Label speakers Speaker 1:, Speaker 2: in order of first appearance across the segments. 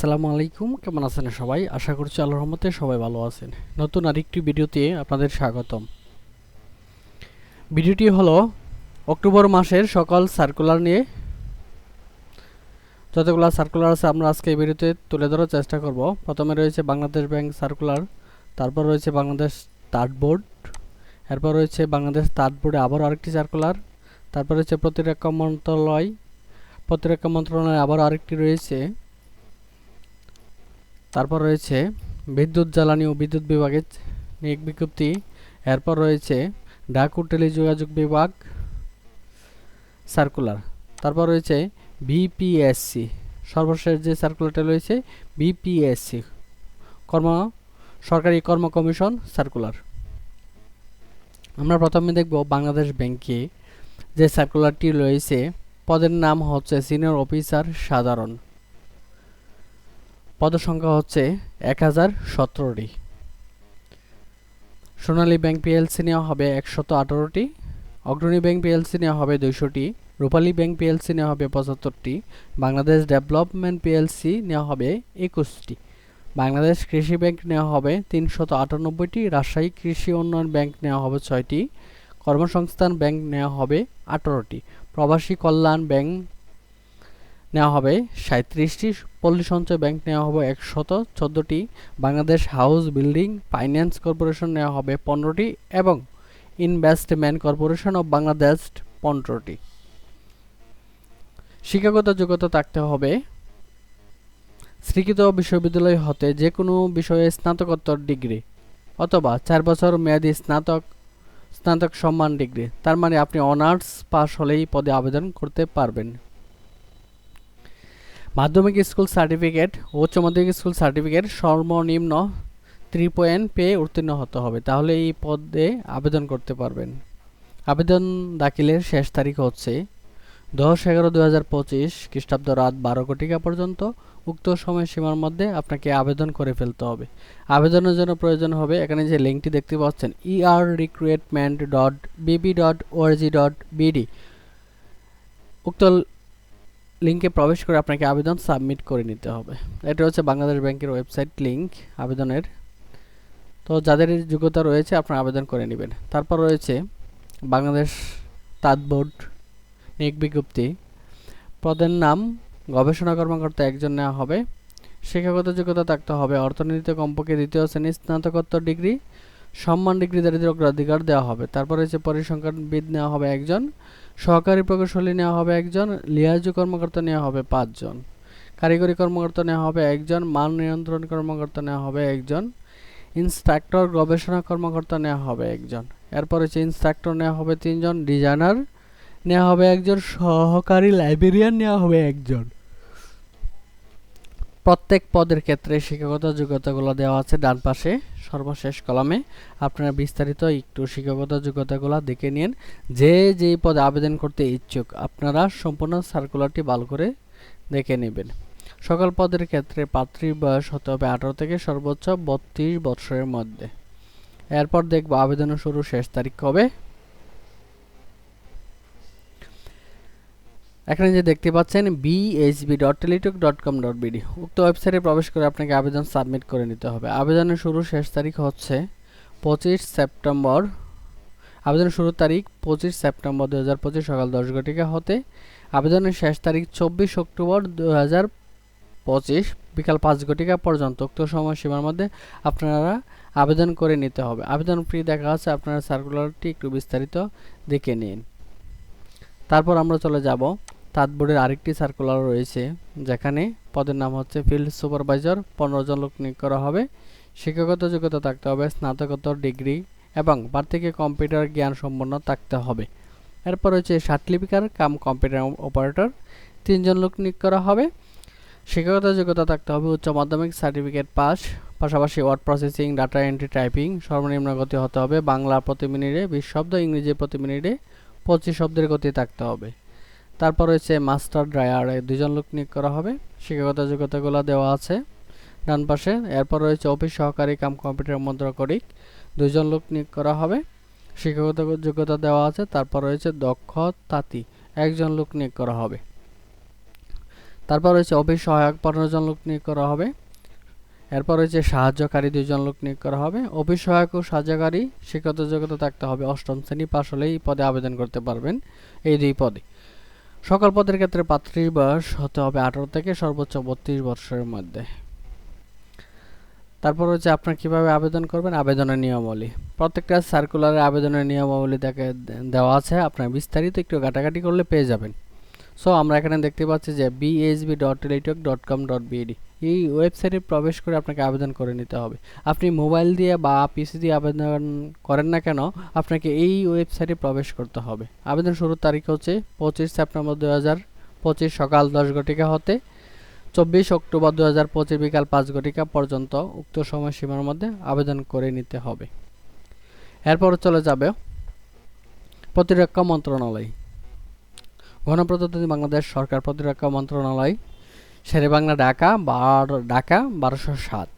Speaker 1: আসসালামু আলাইকুম, কেমন আছেন সবাই? আশা করছি আল্লাহর রহমতে সবাই ভালো আছেন। নতুন আরেকটি ভিডিওতে আপনাদের স্বাগতম। ভিডিওটি হলো অক্টোবর মাসের সকল সার্কুলার নিয়ে। যতগুলো সার্কুলার আছে আমরা আজকে এই ভিডিওতে তুলে ধরার চেষ্টা করব। প্রথমে রয়েছে বাংলাদেশ ব্যাংক সার্কুলার তারপর রয়েছে বাংলাদেশ তাঁত বোর্ড এরপর রয়েছে বাংলাদেশ তাঁত বোর্ডে আবারও আরেকটি সার্কুলার তারপর রয়েছে প্রতিরক্ষা মন্ত্রণালয়, প্রতিরক্ষা মন্ত্রণালয়ে আবার আরেকটি রয়েছে। তারপর রয়েছে বিদ্যুৎ জ্বালানি ও বিদ্যুৎ বিভাগের নিয়োগ বিজ্ঞপ্তি। এরপর রয়েছে ডাক ও টেলিযোগাযোগ বিভাগ সার্কুলার। তারপর রয়েছে বিপিএসসি। সর্বশেষ যে সার্কুলারটা রয়েছে, বিপিএসসি। কর্ম, সরকারি কর্ম কমিশন সার্কুলার। আমরা প্রথমে দেখব বাংলাদেশ ব্যাংকে যে সার্কুলারটি রয়েছে, পদের নাম হচ্ছে সিনিয়র অফিসার সাধারণ। পদসংখ্যা হচ্ছে এক হাজার সতেরোটি। সোনালী ব্যাংক পিএলসি নেওয়া হবে একশত আঠারোটি, অগ্রণী ব্যাংক পিএলসি নেওয়া হবে দুইশোটি, রূপালী ব্যাংক পিএলসি নেওয়া হবে পঁচাত্তরটি, বাংলাদেশ ডেভেলপমেন্ট পিএলসি নেওয়া হবে একুশটি। বাংলাদেশ কৃষি ব্যাংক নেওয়া হবে তিনশত আটানব্বইটি, রাজশাহী কৃষি উন্নয়ন ব্যাংক নেওয়া হবে ছয়টি, কর্মসংস্থান ব্যাংক নেওয়া হবে আঠারোটি। প্রবাসী কল্যাণ ব্যাংক নেওয়া হবে। সাঁত্রিশটি পল্লী সঞ্চয় ব্যাংক নেওয়া হবে একশত চোদ্দোটি। Bangladesh house building finance corporation নেওয়া হবে পনেরোটি এবং ইনভেস্টমেন্ট কর্পোরেশন অব বাংলাদেশ পনেরোটি। শিক্ষাগত যোগ্যতা থাকতে হবে। স্বীকৃত বিশ্ববিদ্যালয় হতে যে কোনো বিষয়ে স্নাতকোত্তর ডিগ্রি অথবা চার বছর মেয়াদী স্নাতক স্নাতক সম্মান ডিগ্রি। তার মানে আপনি অনার্স পাস হলেই পদে আবেদন করতে পারবেন। মাধ্যমিক স্কুল সার্টিফিকেট, উচ্চ মাধ্যমিক স্কুল সার্টিফিকেট সর্বনিম্ন থ্রি পয়েন্ট পেয়ে উত্তীর্ণ হতে হবে। তাহলে এই পদে আবেদন করতে পারবেন। আবেদন দাখিলের শেষ তারিখ হচ্ছে দশ এগারো দু হাজার পঁচিশ খ্রিস্টাব্দ রাত বারো কোটিকা পর্যন্ত। উক্ত সময়সীমার মধ্যে আপনাকে আবেদন করে ফেলতে হবে। আবেদনের জন্য প্রয়োজন হবে, এখানে যে লিঙ্কটি দেখতে পাচ্ছেন ER recruitment dot BB dot ORG dot BD উক্ত লিঙ্কে প্রবেশ করে আপনাকে আবেদন সাবমিট করে নিতে হবে। এটা হচ্ছে বাংলাদেশ ব্যাংকের ওয়েবসাইট লিঙ্ক আবেদনের। তো যাদের যোগ্যতা রয়েছে, আপনারা আবেদন করে নেবেন। তারপর রয়েছে বাংলাদেশ তাঁত বোর্ড নিয়োগ বিজ্ঞপ্তি। পদের নাম, গবেষণা কর্মকর্তা একজন নেওয়া হবে। শিক্ষাগত যোগ্যতা থাকতে হবে, অর্থনীতিতে কমপক্ষে দ্বিতীয় শ্রেণির স্নাতকোত্তর ডিগ্রি। সম্মান ডিগ্রিধারীদের অগ্রাধিকার দেওয়া হবে। তারপর হচ্ছে পরিসংখ্যানবিদ নেওয়া হবে একজন। সহকারী প্রকৌশলী নেওয়া হবে একজন, লিয়াজু কর্মকর্তা নেওয়া হবে পাঁচজন। কারিগরি কর্মকর্তা নেওয়া হবে একজন, মান নিয়ন্ত্রণ কর্মকর্তা নেওয়া হবে একজন, ইনস্ট্রাক্টর, গবেষণা কর্মকর্তা নেওয়া হবে একজন। এরপর হচ্ছে ইনস্ট্রাক্টর নেওয়া হবে তিনজন, ডিজাইনার নেওয়া হবে একজন, সহকারী লাইব্রেরিয়ান নেওয়া হবে একজন। প্রত্যেক পদের ক্ষেত্রে শিক্ষাগত যোগ্যতাগুলো দেওয়া আছে ডান পাশে, সর্বশেষ কলামে। আপনারা বিস্তারিত একটু শিক্ষাগত যোগ্যতাগুলো দেখে নিন। যে যেই পদে আবেদন করতে ইচ্ছুক, আপনারা সম্পূর্ণ সার্কুলারটি ভালো করে দেখে নেবেন। সকল পদের ক্ষেত্রে পাত্রীর বয়স হতে হবে আঠারো থেকে সর্বোচ্চ বত্রিশ বৎসরের মধ্যে। এরপর দেখব আবেদনের শুরু শেষ তারিখ কবে। এখানে যে দেখতে পাচ্ছেন BHB dot teletalk dot com dot BD উক্ত ওয়েবসাইটে প্রবেশ করে আপনাকে আবেদন সাবমিট করে নিতে হবে। আবেদনের শুরু শেষ তারিখ হচ্ছে পঁচিশ সেপ্টেম্বর। আবেদনের শুরুর তারিখ পঁচিশ সেপ্টেম্বর দু হাজার পঁচিশ সকাল দশ ঘটিকা হতে। আবেদনের শেষ তারিখ চব্বিশ অক্টোবর দু হাজার পঁচিশ বিকাল পাঁচ ঘটিকা পর্যন্ত। উক্ত সময়সীমার মধ্যে আপনারা আবেদন করে নিতে হবে। আবেদন ফ্রি দেখা আছে, আপনারা সার্কুলারটি একটু বিস্তারিত দেখে নিন। তারপর আমরা চলে যাব তাঁত বোর্ডের আরেকটি সার্কুলার রয়েছে, যেখানে পদের নাম হচ্ছে ফিল্ড সুপারভাইজার পনেরো জন লোক নিয়োগ করা হবে। শিক্ষাগত যোগ্যতা থাকতে হবে, স্নাতকোত্তর ডিগ্রি এবং বার্ষিকে কম্পিউটার জ্ঞান সম্পন্ন থাকতে হবে। এরপর হচ্ছে সার্টিফিকার কাম কম্পিউটার অপারেটর তিনজন লোক নিয়োগ করা হবে। শিক্ষাগত যোগ্যতা থাকতে হবে, উচ্চ মাধ্যমিক সার্টিফিকেট পাস পাশাপাশি word processing data entry typing সর্বনিম্ন গতি হতে হবে, বাংলা প্রতি মিনিটে, বিশ শব্দ, ইংরেজি প্রতি মিনিটে পঁচিশ শব্দের গতি থাকতে হবে। তারপর রয়েছে মাস্টার ড্রায়ার দুজন লোক নিয়োগ করা হবে। শিক্ষাগত যোগ্যতাগুলো দেওয়া আছে ডান পাশে। এরপর রয়েছে অফিস সহকারী কাম কম্পিউটার মুদ্রাকরিক দুজন লোক নিয়োগ করা হবে। শিক্ষাগত যোগ্যতা দেওয়া আছে, তারপর রয়েছে দক্ষ তাঁতি, একজন লোক নিয়োগ করা হবে। তারপর রয়েছে অফিস সহায়ক পনেরো জন লোক নিয়োগ করা হবে। এরপর রয়েছে সাহায্যকারী, দুইজন লোক নিয়োগ করা হবে। অফিস সহায়ক ও সাহায্যকারী শিক্ষত যোগ্যতা থাকতে হবে। অষ্টম শ্রেণি পাশ হলে এই পদে আবেদন করতে পারবেন। এই দুই পদে। সকল পদের ক্ষেত্রে পাত্রীর বয়স হতে হবে আঠারো থেকে সর্বোচ্চ বত্রিশ বছরের মধ্যে। তারপর হচ্ছে আপনার কীভাবে আবেদন করবেন? আবেদনের নিয়মাবলী। প্রত্যেকটা সার্কুলারে আবেদনের নিয়মাবলী দেখে দেওয়া আছে। আপনার বিস্তারিত একটু ঘাটাঘাটি করলে পেয়ে যাবেন। সো আমরা এখানে দেখতে পাচ্ছি যে BSB dot teletalk dot com dot BD এই ওয়েবসাইটে প্রবেশ করে আপনাকে আবেদন করে নিতে হবে। আপনি মোবাইল দিয়ে বা পিসি দিয়ে আবেদন করেন না কেন, আপনাকে এই ওয়েবসাইটে প্রবেশ করতে হবে। আবেদন শুরুর তারিখ হচ্ছে পঁচিশ সেপ্টেম্বর দু হাজার পঁচিশ সকাল দশ ঘটিকা হতে চব্বিশ অক্টোবর দু হাজার পঁচিশ বিকাল পাঁচ ঘটিকা পর্যন্ত উক্ত সময়সীমার মধ্যে আবেদন করে নিতে হবে। এরপর চলে যাবে প্রতিরক্ষা মন্ত্রণালয়। গণপ্রজাতন্ত্রী বাংলাদেশ সরকার প্রতিরক্ষা মন্ত্রণালয় শেরেবাংলা ঢাকা বার, ঢাকা বারোশো সাত।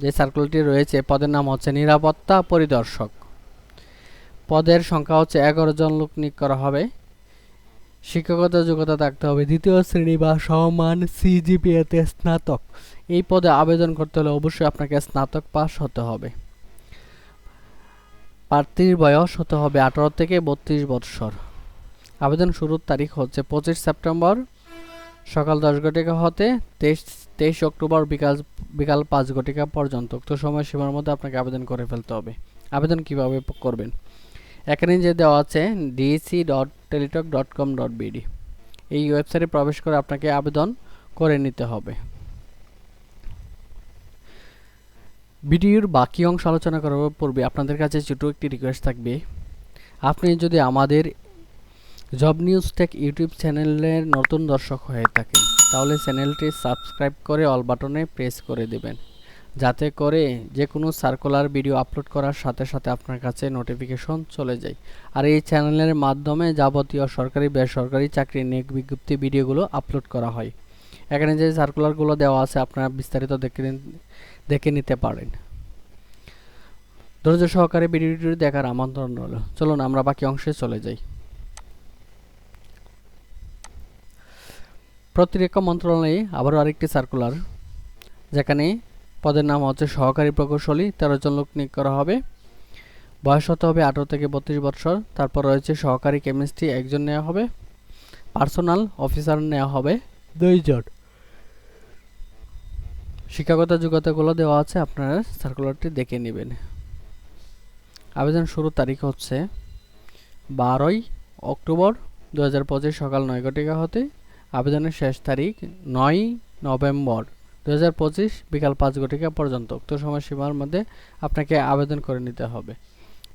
Speaker 1: যে সার্কুলারটি রয়েছে, পদের নাম হচ্ছে নিরাপত্তা পরিদর্শক। পদের সংখ্যা হচ্ছে এগারো জন লোক নিয়োগ করা হবে। শিক্ষকতা যোগ্যতা থাকতে হবে দ্বিতীয় শ্রেণি বা সমান সিজিপিএতে স্নাতক। এই পদে আবেদন করতে হলে অবশ্যই আপনাকে স্নাতক পাস হতে হবে। প্রার্থীর বয়স হতে হবে আঠারো থেকে বত্রিশ বৎসর। আবেদন শুরুর তারিখ হচ্ছে পঁচিশ সেপ্টেম্বর সকাল দশ ঘটিকা হতে তেইশ তেইশ অক্টোবর বিকাল বিকাল পাঁচ ঘটিকা পর্যন্ত। উক্ত সময় সীমার মধ্যে আপনাকে আবেদন করে ফেলতে হবে। আবেদন কীভাবে করবেন? এখানে যে দেওয়া আছে DC dot teletalk dot com dot BD এই ওয়েবসাইটে প্রবেশ করে আপনাকে আবেদন করে নিতে হবে। ভিডিওর বাকি অংশ আলোচনা করার পূর্বে আপনাদের কাছে ছোট একটি রিকোয়েস্ট থাকবে। আপনি যদি আমাদের জব নিউজ টেক ইউটিউব চ্যানেলের নতুন দর্শক হয়ে থাকেন। তাহলে চ্যানেলটি সাবস্ক্রাইব করে অল বাটনে প্রেস করে দেবেন। যাতে করে যে কোনো সার্কুলার ভিডিও আপলোড করার সাথে সাথে আপনার কাছে নোটিফিকেশন চলে যায়। আর এই চ্যানেলের মাধ্যমে যাবতীয় সরকারি, বেসরকারি চাকরি নিয়োগ বিজ্ঞপ্তি ভিডিওগুলো আপলোড করা হয়। এখানে যে সার্কুলারগুলো দেওয়া আছে, আপনারা বিস্তারিত দেখে দেখে নিতে পারেন। ধৈর্য সহকারে ভিডিওটি দেখার আমন্ত্রণ রইল। চলুন আমরা বাকি অংশে চলে যাই। প্রতিরক্ষা মন্ত্রণালয়ে আবারও আরেকটি সার্কুলার যেখানে পদের নাম হচ্ছে সহকারী প্রকৌশলী তেরো জন লোক নিয়োগ করা হবে। বয়স হতে হবে আঠারো থেকে বত্রিশ বছর তারপর রয়েছে সহকারী কেমিস্ট্রি একজন নেওয়া হবে পার্সোনাল অফিসার নেওয়া হবে। দুইজন শিক্ষাগত যোগ্যতাগুলো দেওয়া আছে আপনারা সার্কুলারটি দেখে নেবেন। আবেদন শুরুর তারিখ হচ্ছে বারোই অক্টোবর দু হাজার পঁচিশ সকাল নয় ঘটিকা হতে। আবেদনের শেষ তারিখ নয় নভেম্বর দু হাজার পঁচিশ বিকাল পাঁচ ঘটিকা পর্যন্ত। উক্ত সময়সীমার মধ্যে আপনাকে আবেদন করে নিতে হবে।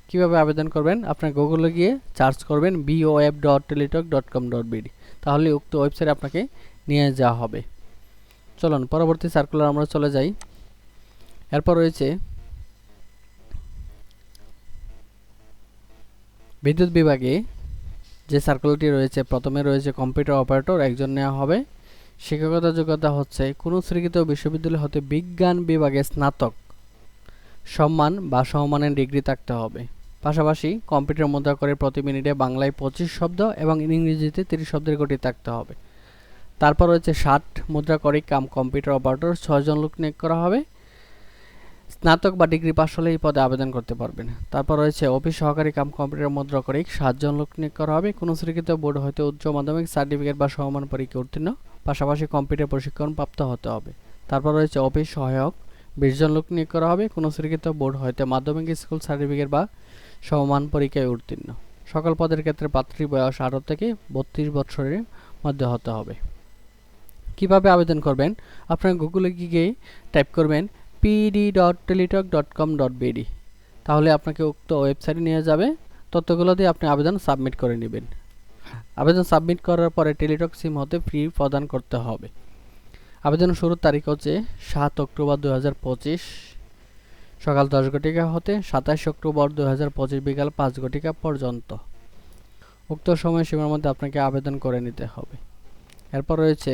Speaker 1: কীভাবে আবেদন করবেন? আপনার গুগলে গিয়ে সার্চ করবেন BOF dot teletalk dot com dot BD তাহলে উক্ত ওয়েবসাইটে আপনাকে নিয়ে যাওয়া হবে। চলুন, পরবর্তী সার্কুলার আমরা চলে যাই। এরপর রয়েছে বিদ্যুৎ বিভাগে যে সার্কুলারটি রয়েছে, প্রথমে রয়েছে কম্পিউটার অপারেটর একজন নেওয়া হবে। শিক্ষকতা যোগ্যতা হচ্ছে কোনো স্বীকৃত বিশ্ববিদ্যালয় হতে বিজ্ঞান বিভাগে স্নাতক। সম্মান বা সমমানের ডিগ্রি থাকতে হবে। পাশাপাশি কম্পিউটার মুদ্রা করে প্রতি মিনিটে বাংলায় পঁচিশ শব্দ এবং ইংরেজিতে তিরিশ শব্দের গতি থাকতে হবে। তারপর রয়েছে ষাট, মুদ্রা করে কাম কম্পিউটার অপারেটর ছয়জন লোক নিয়োগ করা হবে। স্নাতক বা ডিগ্রি পাশ হলে এই পদে আবেদন করতে পারবেন। তারপর রয়েছে অফিস সহকারী কাম কম্পিউটার মুদ্রা করে সাতজন লোক নিয়োগ করা হবে। কোনো স্বীকৃত বোর্ড হয়তো উচ্চ মাধ্যমিক, সার্টিফিকেট বা সমমান পরীক্ষা উত্তীর্ণ। পাশাপাশি কম্পিউটার প্রশিক্ষণ প্রাপ্ত হতে হবে। তারপর রয়েছে অফিস সহায়ক, বিশ জন লোক নিয়োগ করা হবে। কোনো স্বীকৃত বোর্ড হয়তো মাধ্যমিক, স্কুল সার্টিফিকেট বা সমমান পরীক্ষায় উত্তীর্ণ। সকল পদের ক্ষেত্রে পাত্রী বয়স আঠারো থেকে বত্রিশ বছরের মধ্যে হতে হবে। কীভাবে আবেদন করবেন? আপনার গুগলে গিয়ে টাইপ করবেন PD dot teletalk dot com dot তাহলে আপনাকে উক্ত ওয়েবসাইটে নিয়ে যাবে। তথ্যগুলো দিয়ে আপনি আবেদন সাবমিট করে নেবেন। আবেদন সাবমিট করার পরে টেলিটক সিম হতে ফ্রি প্রদান করতে হবে। আবেদন শুরুর তারিখ হচ্ছে সাত অক্টোবর দু হাজার পঁচিশ। সকাল দশ ঘটিকা হতে সাতাশ অক্টোবর দুই হাজার পঁচিশ বিকাল পাঁচ ঘটিকা পর্যন্ত। উক্ত সময়সীমার মধ্যে আপনাকে আবেদন করে নিতে হবে। এরপর রয়েছে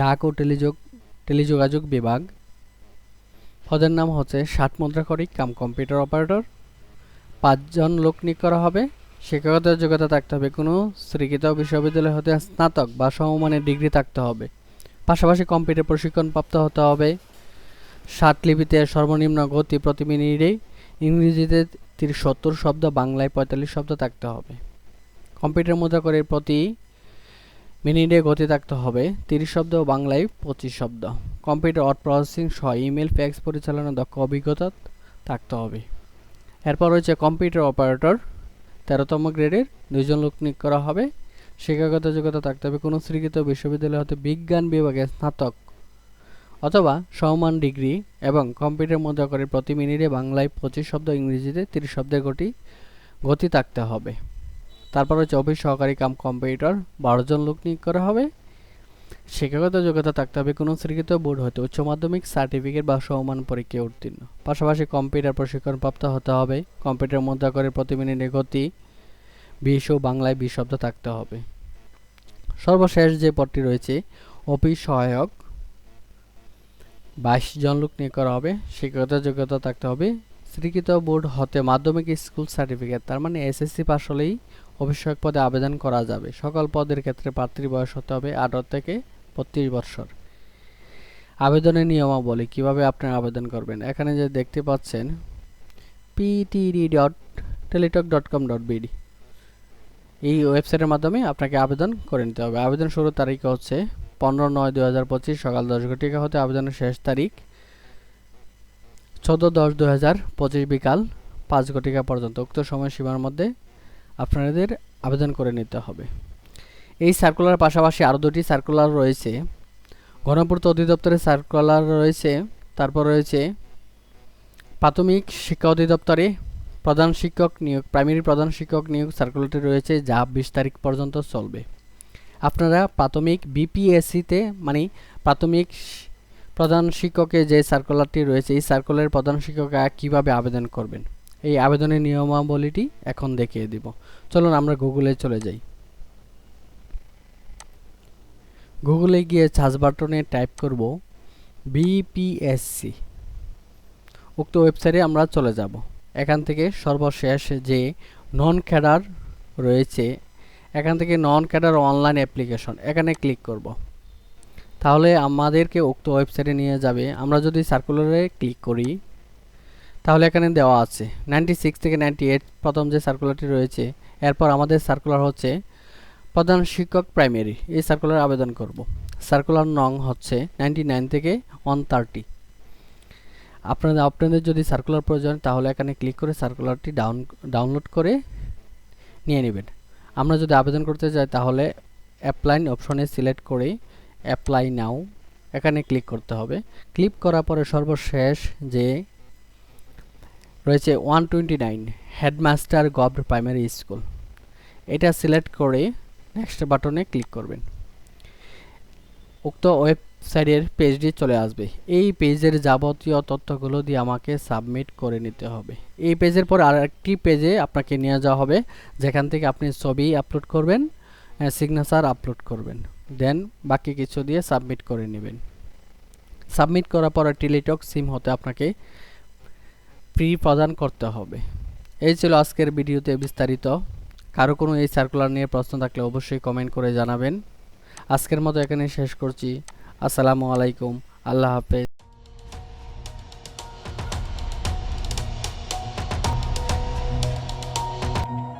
Speaker 1: ডাক ও টেলিযোগ টেলিযোগাযোগ বিভাগ। পদের নাম হচ্ছে ষাট মুদ্রাকরিক কাম কম্পিউটার অপারেটর। পাঁচজন লোক নিয়োগ করা হবে। শিক্ষাগত যোগ্যতা থাকতে হবে কোনো স্বীকৃত বিশ্ববিদ্যালয় হতে স্নাতক বা সমমানের ডিগ্রি থাকতে হবে। পাশাপাশি কম্পিউটার প্রশিক্ষণ প্রাপ্ত হতে হবে। ষাট লিপিতে সর্বনিম্ন গতি প্রতি মিনিটে ইংরেজিতে তিরিশ সত্তর শব্দ, বাংলায় পঁয়তাল্লিশ শব্দ থাকতে হবে। কম্পিউটার মুদ্রা প্রতি মিনিটে গতি থাকতে হবে। তিরিশ শব্দ ও বাংলায় পঁচিশ শব্দ। কম্পিউটার ওয়ার্ড প্রসেসিং সহ ইমেল ফ্যাক্স পরিচালনা, দক্ষ অভিজ্ঞতা থাকতে হবে। এরপর রয়েছে কম্পিউটার অপারেটর। তেরোতম গ্রেডের দুইজন লোক নিয়োগ করা হবে। শিক্ষাগত যোগ্যতা থাকতে হবে কোনো স্বীকৃত বিশ্ববিদ্যালয় হতে বিজ্ঞান বিভাগে স্নাতক অথবা সমান ডিগ্রি এবং কম্পিউটার মুদ্রা করে প্রতি মিনিটে বাংলায় পঁচিশ শব্দ, ইংরেজিতে তিরিশ শব্দের গতি গতি থাকতে হবে। তারপর হচ্ছে অফিস সহকারী কাম কম্পিউটার, বারো জন লোক নিয়োগ করা হবে। শিক্ষাগত যোগ্যতা থাকতে হবে কোনো স্বীকৃত বোর্ড হতে উচ্চ মাধ্যমিক সার্টিফিকেট বা সমমান পরীক্ষায় উত্তীর্ণ। পাশাপাশি কম্পিউটার প্রশিক্ষণ প্রাপ্ত হতে হবে। কম্পিউটার মুদ্রা করে প্রতি মিনিটে গতি বিশ ও বাংলায় বিশ শব্দ থাকতে হবে। সর্বশেষ যে পদটি রয়েছে, অফিস সহায়ক, বাইশ জন লোক নিয়োগ করা হবে। শিক্ষাগত যোগ্যতা থাকতে হবে। স্বীকৃত বোর্ড হতে মাধ্যমিক স্কুল সার্টিফিকেট, তার মানে এসএসসি পাস হলেই অভিষেক পদে আবেদন করা যাবে। সকল পদের ক্ষেত্রে প্রার্থীর বয়স হতে হবে আঠারো থেকে বত্রিশ বৎসর আবেদনের নিয়মাবলী, কীভাবে আপনি আবেদন করবেন? এখানে যে দেখতে পাচ্ছেন PTD dot teletalk dot com dot BD এই ওয়েবসাইটের মাধ্যমে আপনাকে আবেদন করে নিতে হবে। আবেদন শুরুর তারিখ হচ্ছে পনেরো নয় দু হাজার পঁচিশ, সকাল দশ ঘটিকা হতে আবেদনের শেষ তারিখ চোদ্দ দশ দু হাজার পঁচিশ বিকাল পাঁচ ঘটিকা পর্যন্ত। উক্ত সময়সীমার মধ্যে আপনাদের আবেদন করে নিতে হবে। এই সার্কুলার পাশাপাশি আরও দুটি সার্কুলার রয়েছে। গণপূর্ত অধিদপ্তরের সার্কুলার রয়েছে, তারপর রয়েছে প্রাথমিক শিক্ষা অধিদপ্তরে প্রধান শিক্ষক নিয়োগ প্রাইমারি প্রধান শিক্ষক নিয়োগ সার্কুলারটি রয়েছে যা বিশ তারিখ পর্যন্ত চলবে। আপনারা প্রাথমিক বিপিএসসিতে মানে প্রাথমিক প্রধান শিক্ষকে যে সার্কুলারটি রয়েছে, এই সার্কুলারের প্রধান শিক্ষকরা কীভাবে আবেদন করবেন? এই আবেদনের নিয়মাবলীটি এখন দেখিয়ে দিব। চলুন আমরা গুগলে চলে যাই। গুগলে গিয়ে সার্চ বাটনে টাইপ করব বিপিএসসি উক্ত ওয়েবসাইটে আমরা চলে যাব। এখান থেকে সর্বশেষ যে নন ক্যাডার রয়েছে, এখান থেকে নন ক্যাডার অনলাইন অ্যাপ্লিকেশন এখানে ক্লিক করব। তাহলে আমাদেরকে উক্ত ওয়েবসাইটে নিয়ে যাবে। আমরা যদি সার্কুলারে ক্লিক করি তাহলে এখানে দেওয়া আছে নাইনটি সিক্স থেকে নাইনটি এইট প্রথম যে সার্কুলারটি রয়েছে, এরপর আমাদের সার্কুলার হচ্ছে প্রধান শিক্ষক প্রাইমারি এই সার্কুলার আবেদন করব। সার্কুলার নং হচ্ছে নাইনটি নাইন থেকে ওয়ান থার্টি আপনাদের আপনাদের যদি সার্কুলার প্রয়োজন তাহলে এখানে ক্লিক করে সার্কুলারটি ডাউন ডাউনলোড করে নিয়ে নেবেন। আমরা যদি আবেদন করতে চাই, তাহলে অ্যাপ্লাই অপশনে সিলেক্ট করে অ্যাপ্লাই নাও এখানে ক্লিক করতে হবে। ক্লিক করার পরে সর্বশেষ যে রয়েছে one twenty nine headmaster govern primary school এটা সিলেক্ট করে নেক্সট বাটনে ক্লিক করবেন। উক্ত ওয়েবসাইটের পেজটি চলে আসবে। এই পেজের যাবতীয় তথ্যগুলো দিয়ে আমাকে সাবমিট করে নিতে হবে। এই পেজের পর আর একটি পেজে আপনাকে নিয়ে যাওয়া হবে। যেখান থেকে আপনি ছবি আপলোড করবেন সিগনেচার আপলোড করবেন। দেন বাকি কিছু দিয়ে সাবমিট করে নেবেন। সাবমিট করার পর টেলিটক সিম হতে আপনাকে ফ্রি প্রদান করতে হবে। এই ছিল আজকের ভিডিওতে বিস্তারিত। কারও কোনো এই সার্কুলার নিয়ে প্রশ্ন থাকলে অবশ্যই কমেন্ট করে জানাবেন। আজকের মতো এখানে শেষ করছি। আসসালামু আলাইকুম। আল্লাহ হাফেজ।